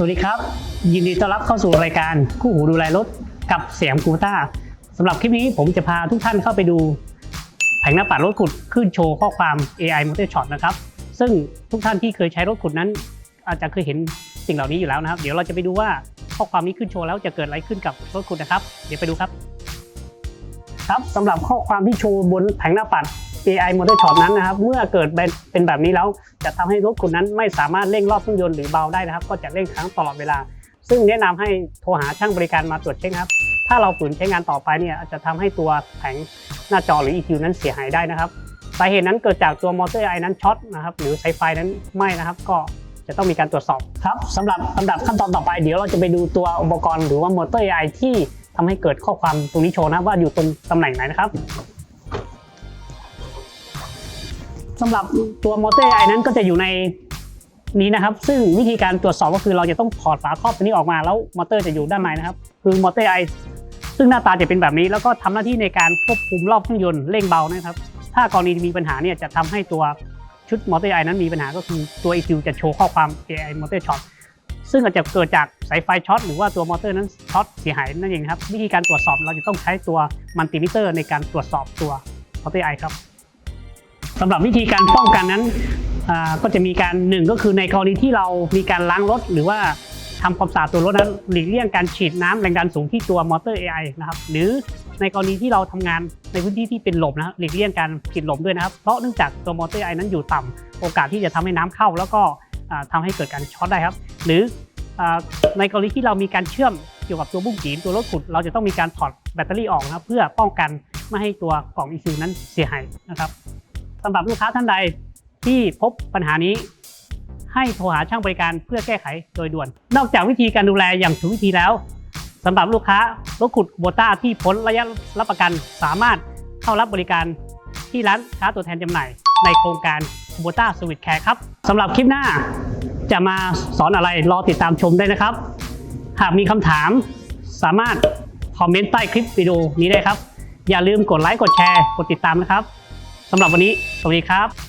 สวัสดีครับ ยินดีต้อนรับเข้าสู่รายการคู่หูดูแลรถกับเสียงกูต้าสำหรับคลิปนี้ผมจะพาทุกท่านเข้าไปดู แผงหน้าปัดรถขุดขึ้นโชว์ข้อความ AI Motor Shot นะครับ ซึ่งทุกท่านที่เคยใช้รถขุดนั้น อาจจะเคยเห็นสิ่งเหล่านี้อยู่แล้วนะครับ เดี๋ยวเราจะไปดูว่าข้อความนี้ขึ้นโชว์แล้วจะเกิดอะไรขึ้นกับรถขุดนะครับ เดี๋ยวไปดูครับ ครับสำหรับข้อความที่โชว์บนแผงหน้าปัด AI Motor Shot นั้นนะครับ เมื่อเกิดเป็นแบบนี้แล้ว จะทำให้รถคุณนั้นไม่สามารถเร่งรอบเครื่องยนต์หรือเบาได้นะครับ ก็จะเร่งค้างตลอดเวลา ซึ่งแนะนำให้โทรหาช่างบริการมาตรวจเช็คครับ ถ้าเราฝืนใช้งานต่อไปเนี่ยจะทำให้ตัวแผงหน้าจอหรือ EQ นั้นเสียหายได้นะครับสาเหตุนั้นเกิดจากตัวมอเตอร์ไอนั้นช็อตนะครับหรือสายไฟนั้นไหม้นะครับ ก็จะต้องมีการตรวจสอบครับสำหรับลำดับขั้นตอนต่อไปเดี๋ยวเราจะไปดูตัวอุปกรณ์หรือว่ามอเตอร์ไอที่ ทำให้เกิดข้อความตรงนี้โชว์นะว่าอยู่ตรงตำแหน่งไหนนะครับสำหรับตัวมอเตอร์ไอนั้นก็จะอยู่ในนี้นะครับ ซึ่งวิธีการตรวจสอบก็คือเราจะต้องถอดฝาครอบตัวนี้ออกมาแล้วมอเตอร์จะอยู่ด้านในนะครับ คือมอเตอร์ไอซึ่งหน้าตาจะเป็นแบบนี้ แล้วก็ทำหน้าที่ในการควบคุมรอบเครื่องยนต์เร่งเบานะครับ ถ้ากรณีมีปัญหาเนี่ยจะทำให้ตัวชุดมอเตอร์ไอนั้นมีปัญหาก็คือตัว EQ จะโชว์ข้อความ AI Motor Shot ซึ่งอาจจะเกิดจาก สายไฟช็อตหรือว่าตัวมอเตอร์นั้นช็อตเสียหายนั่นเองครับวิธีการตรวจสอบเราจะต้องใช้ตัวมัลติมิเตอร์ในการตรวจสอบตัวมอเตอร์ไอครับสำหรับวิธีการป้องกันนั้นก็จะมีการหนึ่งก็คือในกรณีที่เรามีการล้างรถ หรือว่าทำความสะอาดตัวรถนั้นหลีกเลี่ยงการฉีดน้ำแรงดันสูงที่ตัวมอเตอร์ AI นะครับหรือในกรณีที่เราทำงานในพื้นที่ที่เป็นหลมนะครับหลีกเลี่ยงการฉีดหลมด้วยนะครับ เพราะเนื่องจากตัวมอเตอร์ AI นั้นอยู่ต่ำโอกาสที่จะทำให้น้ำเข้า แล้วก็อ่าทำให้เกิดการช็อตได้ครับ หรือ ในกรณีที่เรามีการเชื่อมเกี่ยวกับตัวบุ้งกีนตัวรถขุด เราจะต้องมีการถอดแบตเตอรี่ออกนะครับ เพื่อป้องกันไม่ให้ตัวกล่อง ECU นั้นเสียหายนะครับสำหรับลูกค้าท่านใดที่พบปัญหานี้ ให้โทรหาช่างบริการเพื่อแก้ไขโดยด่วน นอกจากวิธีการดูแลอย่างถูกวิธีแล้วสำหรับลูกค้ารถขุดโบต้าที่พ้นระยะรับประกันสามารถเข้ารับบริการที่ร้านค้าตัวแทนจำหน่ายในโครงการโบต้าสวิตแคร์ครับสำหรับคลิปหน้า จะมาสอนอะไรรอติดตามชมได้นะครับ หากมีคำถามสามารถคอมเมนต์ใต้คลิปวิดีโอนี้ได้ครับ อย่าลืมกดไลค์กดแชร์ กดติดตามนะครับสำหรับวันนี้ สวัสดีครับ